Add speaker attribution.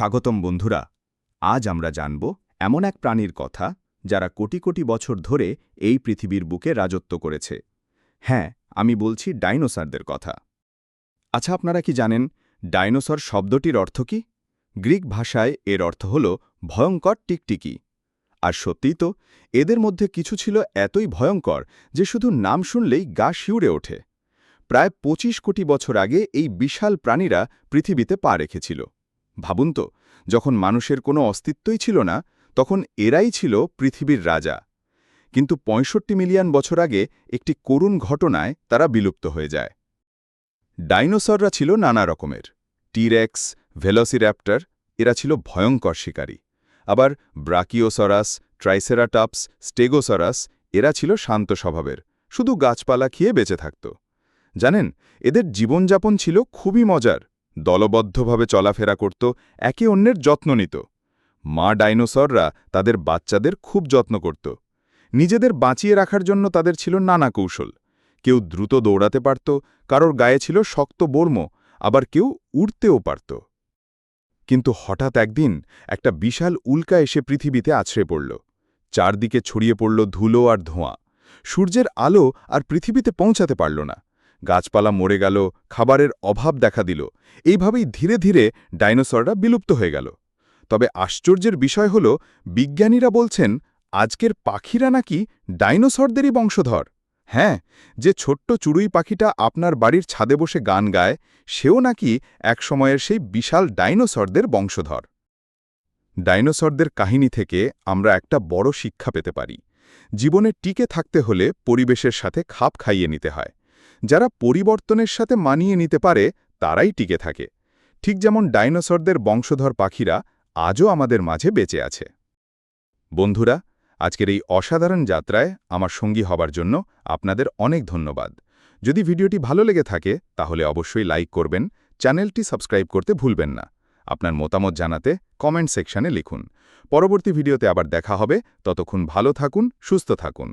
Speaker 1: স্বাগতম বন্ধুরা। আজ আমরা জানব এমন এক প্রাণীর কথা যারা কোটি কোটি বছর ধরে এই পৃথিবীর বুকে রাজত্ব করেছে। হ্যাঁ আমি বলছি ডাইনোসরদের কথা। আচ্ছা আপনারা কি জানেন ডাইনোসর শব্দটির অর্থ কি? গ্রিক ভাষায় এর অর্থ হল ভয়ঙ্কর টিকটিকি। আর সত্যিই তো, এদের মধ্যে কিছু ছিল এতই ভয়ঙ্কর যে শুধু নাম শুনলেই গা শিউড়ে ওঠে। প্রায় ২৫ কোটি বছর আগে এই বিশাল প্রাণীরা পৃথিবীতে পা রেখেছিল। ভাবুন তো, যখন মানুষের কোনো অস্তিত্বই ছিল না, তখন এরাই ছিল পৃথিবীর রাজা। কিন্তু ৬৫ মিলিয়ন বছর আগে একটি করুণ ঘটনায় তারা বিলুপ্ত হয়ে যায়। ডাইনোসররা ছিল নানা রকমের। টিরেক্স ভেলোসির্যাপ্টার এরা ছিল ভয়ঙ্কর শিকারী। আবার ব্রাকিওসরাস ট্রাইসেরাটাপস স্টেগোসরাস এরা ছিল শান্ত স্বভাবের, শুধু গাছপালা খেয়ে বেঁচে থাকত। জানেন, এদের জীবনযাপন ছিল খুবই মজার। দলবদ্ধভাবে চলাফেরা করত, একে অন্যের যত্ন নিত। মা ডাইনোসররা তাদের বাচ্চাদের খুব যত্ন করত। নিজেদের বাঁচিয়ে রাখার জন্য তাদের ছিল নানা কৌশল। কেউ দ্রুত দৌড়াতে পারত, কারোর গায়ে ছিল শক্ত বর্ম, আবার কেউ উড়তেও পারত। কিন্তু হঠাৎ একদিন একটা বিশাল উল্কা এসে পৃথিবীতে আছড়ে পড়ল। চারদিকে ছড়িয়ে পড়ল ধুলো আর ধোঁয়া। সূর্যের আলো আর পৃথিবীতে পৌঁছাতে পারল না। গাছপালা মরে গেল, খাবারের অভাব দেখা দিল। এইভাবেই ধীরে ধীরে ডাইনোসররা বিলুপ্ত হয়ে গেল। তবে আশ্চর্যের বিষয় হল, বিজ্ঞানীরা বলছেন, আজকের পাখিরা নাকি ডাইনোসরদেরই বংশধর। হ্যাঁ যে ছোট্ট চুড়ুই পাখিটা আপনার বাড়ির ছাদে বসে গান গায়, সেও নাকি একসময়ের সেই বিশাল ডাইনোসরদের বংশধর। ডাইনোসরদের কাহিনী থেকে আমরা একটা বড় শিক্ষা পেতে পারি। জীবনে টিকে থাকতে হলে পরিবেশের সাথে খাপ খাইয়ে নিতে হয়। যারা পরিবর্তনের সাথে মানিয়ে নিতে পারে, তারাই টিকে থাকে। ঠিক যেমন ডাইনোসরদের বংশধর পাখিরা আজও আমাদের মাঝে বেঁচে আছে। বন্ধুরা, আজকের এই অসাধারণ যাত্রায় আমার সঙ্গী হবার জন্য আপনাদের অনেক ধন্যবাদ। যদি ভিডিওটি ভালো লেগে থাকে, তাহলে অবশ্যই লাইক করবেন, চ্যানেলটি সাবস্ক্রাইব করতে ভুলবেন না। আপনার মতামত জানাতে কমেন্ট সেকশনে লিখুন। পরবর্তী ভিডিওতে আবার দেখা হবে, ততক্ষণ ভালো থাকুন, সুস্থ থাকুন।